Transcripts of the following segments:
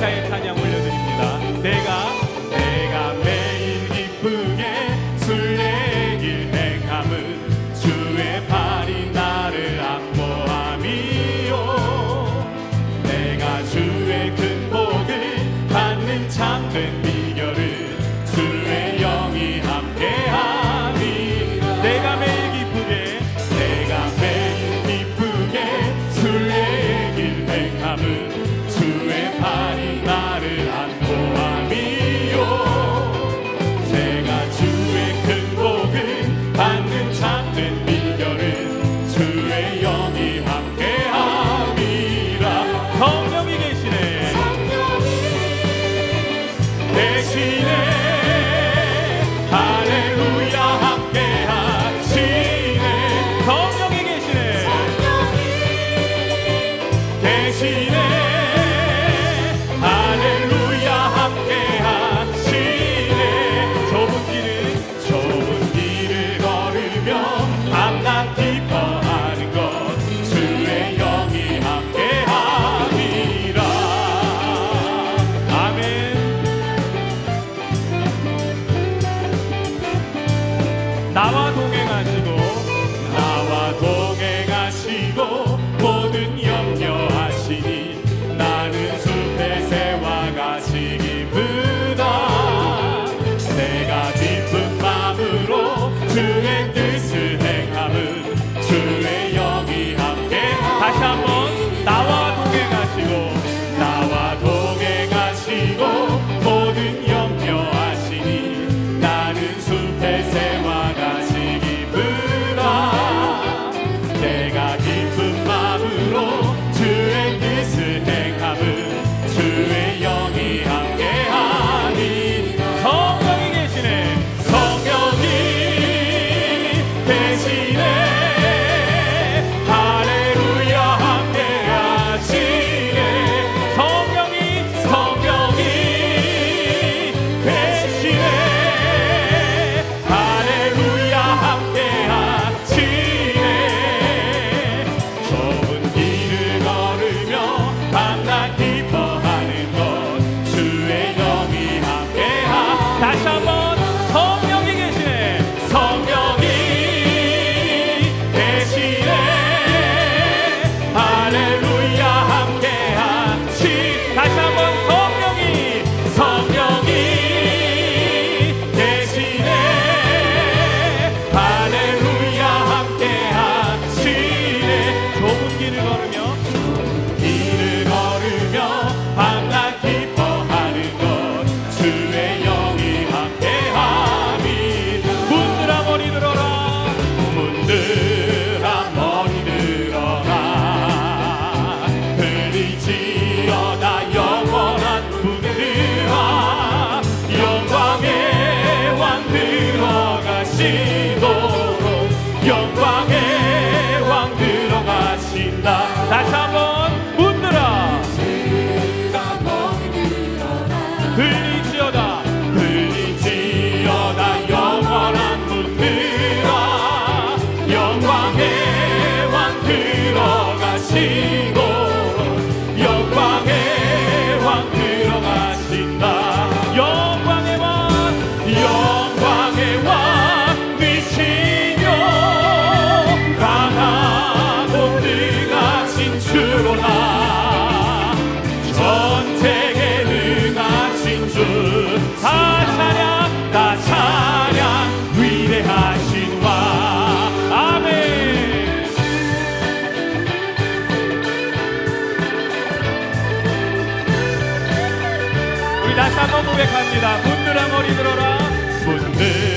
감사의 찬양 올려드립니다. 내가 내가 매일 기쁘게 순례길 행함은 주의 발이 나를 안보함이요 내가 주의 큰 복을 받는 참된 이르도록 영광의 부릅니다. 분들아 머리 들어라. 분들.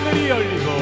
하늘이 열리고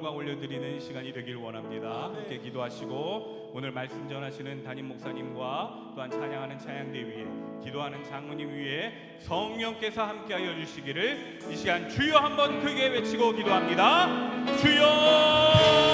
영광 올려드리는 시간이 되길 원합니다. 함께 기도하시고 오늘 말씀 전하시는 담임 목사님과 또한 찬양하는 찬양대 위에 기도하는 장로님 위에 성령께서 함께하여 주시기를 이 시간 주여 한번 크게 외치고 기도합니다. 주여